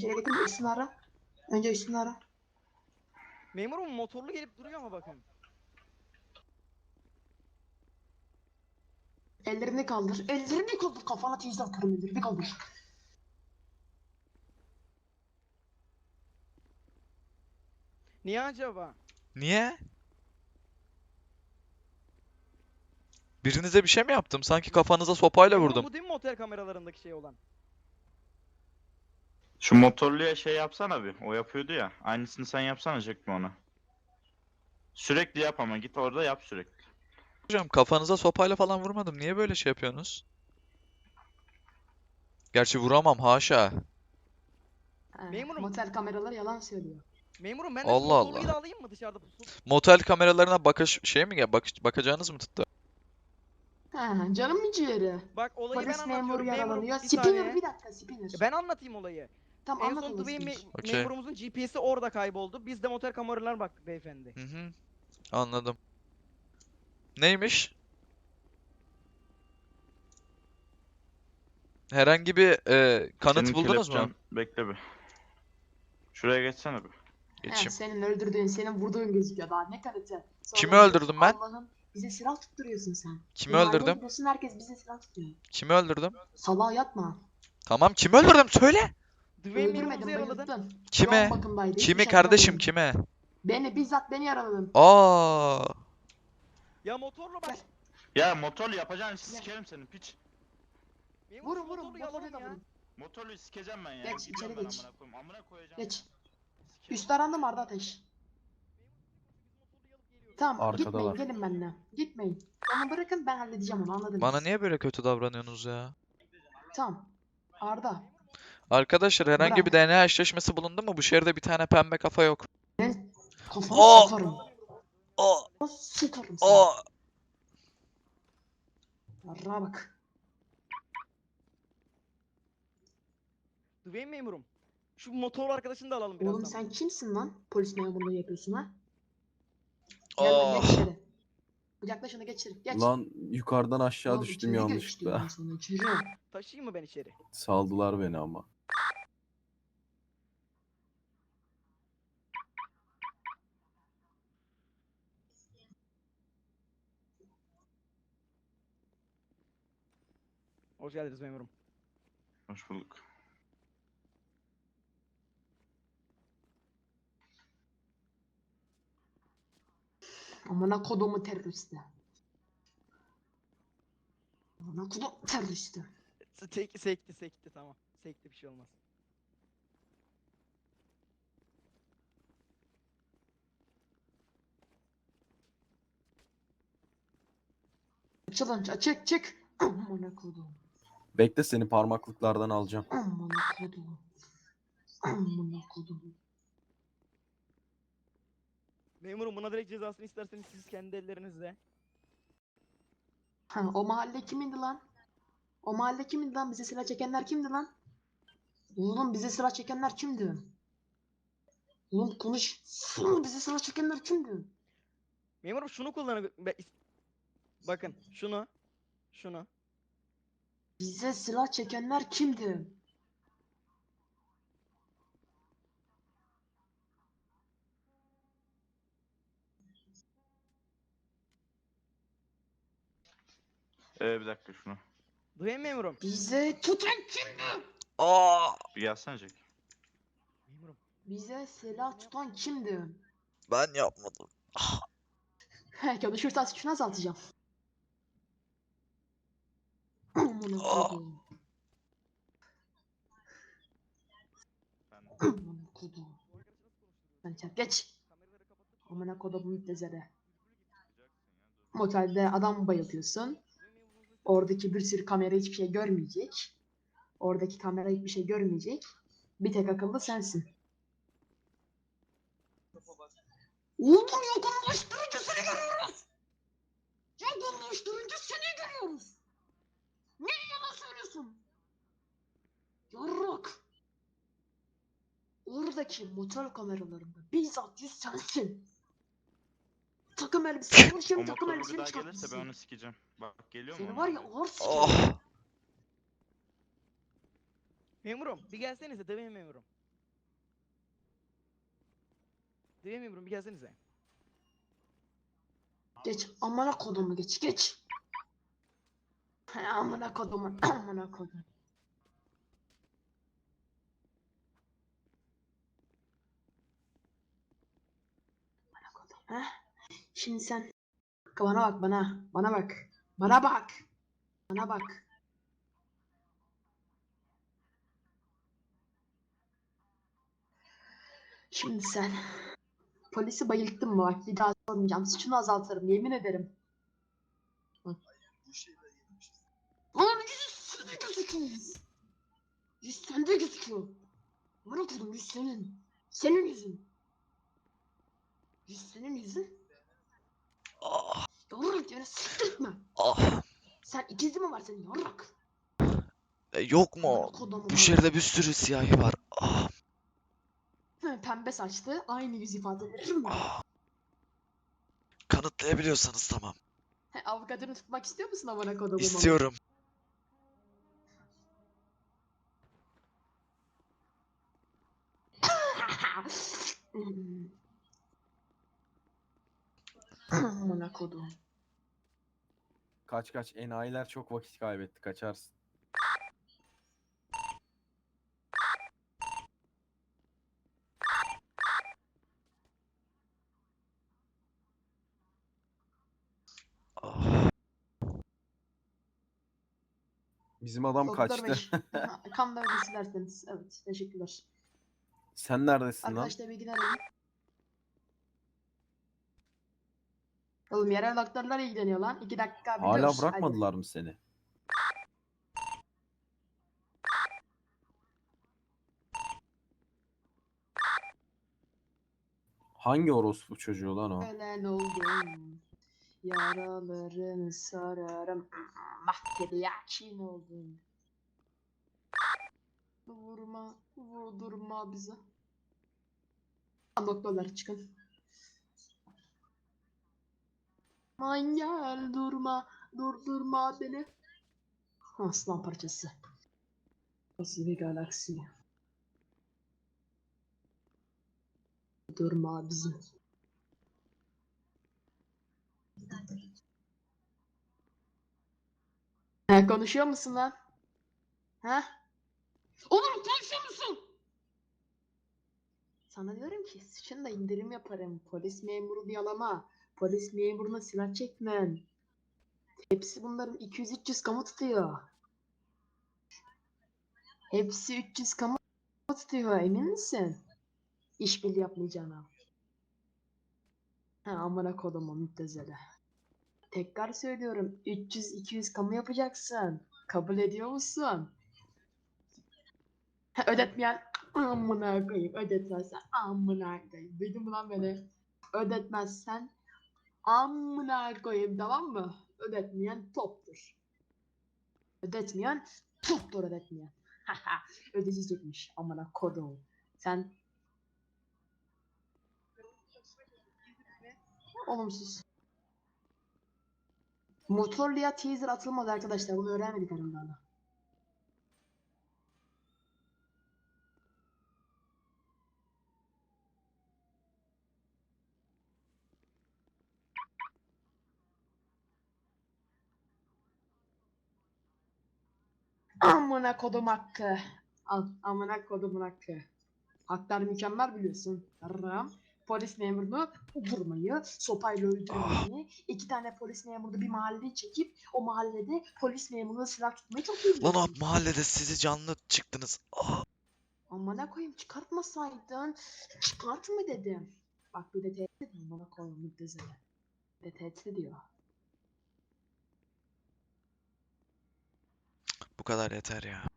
Şey getir üstünü ara. Önce üstünü ara. Memurum motorlu gelip duruyor ama bakın. Ellerini kaldır. Ellerini kaldır. Kafana teyze atarım ellerini kaldır. Niye acaba? Niye? Birinize bir şey mi yaptım? Sanki kafanıza sopayla vurdum. Bu değil mi otel kameralarındaki şey olan? Şu motorluya şey yapsana bir. O yapıyordu ya. Aynısını sen yapsana Jack mi ona? Sürekli yap ama git orada yap sürekli. Hocam kafanıza sopayla falan vurmadım. Niye böyle şey yapıyorsunuz? Gerçi vuramam haşa. Ha, Memurum. Motel kameraları yalan söylüyor. Memurum ben de Allah motorluyu Allah. da alayım mı dışarıda? Motel kameralarına bakış şey mi gel bak bakacağınız mı tuttu? Ha, canım mı ciğeri? Bak olayı Polis ben memuru anlatıyorum. Memurum yaralanıyor. bir Spinner bir dakika spinner. Ben anlatayım olayı. Tam En son me-. Okey. memurumuzun GPS'i orada kayboldu. Biz de motel kameralarına baktık beyefendi. Hı hı. Anladım. Neymiş? Herhangi bir e, kanıt Senin buldunuz mu? kelepçen- Bekle bir. Şuraya geçsene bir. Geçeyim. senin öldürdüğün, senin vurduğun gözüküyor daha ne kanıtı. Sonra Kimi öldürdüm ben? Allah'ım bize silah tutturuyorsun sen. Kimi Mahalleye öldürdüm? gidiyorsun, herkes bize silah tutuyor. Kimi öldürdüm? Salağa yatma. Tamam kimi öldürdüm söyle. Dwayne Öldürmedim yaraladın. bayılttın. Kime? Yoğun bakımdaydı, hiçbir Kimi şey kardeşim kime? Beni bizzat beni yaraladın. Aa. Ya motorla bak. Gel. Ya motorlu yapacağın işi Gel. sikerim senin piç. Memur, Vurun vurun motorlu motorla yalan da ya. vurun. Motorluyu sikeceğim ben ya. Geç, Gidiyorum içeri ben geç. Amına koyayım. Amına koyacağım. Geç. Üst arandım Arda Ateş. Tamam Arkadalar. gitmeyin gelin benimle. Gitmeyin. Onu bırakın ben halledeceğim onu anladınız. Bana niye böyle kötü davranıyorsunuz ya? Tamam. Arda. Arkadaşlar herhangi bir. DNA eşleşmesi bulundu mu? Bu şehirde bir tane pembe kafa yok. Kafanı Aa! sıkarım. Aa. Sıkarım seni. Aa. Arda bak. Dwayne memurum. Şu motor arkadaşını da alalım birazdan. Oğlum sen kimsin lan? Polis memurluğu yapıyorsun ha? Gel lan Ah. geç içeri. Kucaklaş onu geç içeri. Geç. Lan yukarıdan aşağı Oğlum düştüm içeri geç yanlışlıkla. sana, içeri. Taşıyayım mı ben içeri? Saldılar beni ama. Hoş geldiniz memurum. Hoş bulduk. Amına kodumu teröristi. Amına kodum teröristi. Sekti sekti sekti tamam. Sekti bir şey olmaz. Challenge açık çık. Amına kodum. Bekle seni parmaklıklardan alacağım. Amına kodum. Amına kodum. Memurum buna direkt cezasını isterseniz siz kendi ellerinizle. Ha, o mahalle kimindi lan? O mahalle kimindi lan? Bize silah çekenler kimdi lan? Oğlum bize silah çekenler kimdi? Oğlum konuş. Oğlum bize silah çekenler kimdi? Memurum şunu kullanın. Bakın şunu. Şunu. Bize silah çekenler kimdi? Ee, bir dakika şunu. Memurum. Bize tutan kimdi? Aa. Bir gelsene Jack. Memurum. Bize silah tutan kimdi? Ben yapmadım. He konuşursan şunu azaltacağım. Amına kodum. Ben Amına kodum. Sen çek geç. Amına kodumun müptezele. Motelde adam bayıltıyorsun. Oradaki bir sürü kamera hiçbir şey görmeyecek. Oradaki kamera hiçbir şey görmeyecek. Bir tek akıllı sensin. Oğlum yakınlaştırıcı seni görüyoruz. Yakınlaştırıcı seni görüyoruz. Yarrak. Oradaki motor kameralarında bizzat yüz sensin. Takım elbise. Onun şimdi takım elbisemi daha gelirse ben onu sikeceğim. Bak geliyor mu? Seni var ya ağır sikerim. Oh. Memurum bir gelsenize döveyim memurum. Döveyim memurum bir gelsenize. Geç. Amına kodumu geç. Geç. Amına kodumu. Amına kodumu. Heh. Şimdi sen bana bak bana. Bana bak. Bana bak. Bana bak. Şimdi sen polisi bayılttın mı? Bak bir daha sormayacağım. Suçunu azaltırım. Yemin ederim. Bak. Lan yüz sende gözüküyor. Yüz sende gözüküyor. Bana okudum yüz senin. Senin yüzün. Yüz senin yüzün. Ah, Yavrum yani siktirtme. ah. Sen ikizi mi var senin yavrak? E, Yok mu? Bu şehirde bir sürü siyahi var. Ah, Hı, Pembe saçlı aynı yüz ifadeleri mi? ah. Kanıtlayabiliyorsanız tamam. He, Avukatını tutmak istiyor musun amına kodumun? İstiyorum. Amına kodum. Kaç kaç enayiler çok vakit kaybetti kaçarsın. Bizim adam Doktor kaçtı. Vergisi derseniz. Evet, teşekkürler. Sen neredesin lan? Arkadaşlar bilgi alayım. Oğlum yerel doktorlar ilgileniyor lan. İki dakika Hala biliyoruz. Hadi. bırakmadılar mı seni? Hangi orospu çocuğu lan o? Ölen oldum. Yaralarını sararım. Mahkede yakin oldum. Vurma, vurdurma. Lan Doktorlar çıkın. Aman gel durma, durdurma beni. Aslan parçası. Nasıl bir galaksi. Durma bizi. He konuşuyor musun lan? He? Oğlum konuşuyor musun? Sana diyorum ki sıçın da indirim yaparım. Polis memuru yalama. Polis memuruna silah çekmem. Hepsi bunların 200-300 kamu tutuyor. Hepsi 300 kamu tutuyor emin misin? İşbirliği yapmayacağına. Ha amına kodumu müptezele. Tekrar söylüyorum 300-200 kamu yapacaksın. Kabul ediyor musun? Ha, Ödetmeyen amına koyayım ödetmezsen amına koyayım. Duydun mu lan beni? Ödetmezsen amına koyayım tamam mı? Ödetmeyen toptur. Ödetmeyen toptur ödetmeyen. Ödeyecekmiş amına kodum. Sen olumsuz. Motorluya teaser atılmadı arkadaşlar. Bunu öğrenmedik herhalde hala. Amına kodum hakkı. Al amına kodumun hakkı. Haklar mükemmel biliyorsun. Ram. Polis memurunu vurmayı, sopayla öldürmeyi, iki tane polis memuru bir mahalleye çekip o mahallede polis memuruna silah tutmayı çok iyi Lan biliyorsun. o mahallede sizi canlı çıktınız. Ah, Amına koyayım çıkartmasaydın. Çıkart mı dedim. Bak bir de tehdit ediyor amına koyayım. Bir de tehdit ediyor. Bu kadar yeter ya.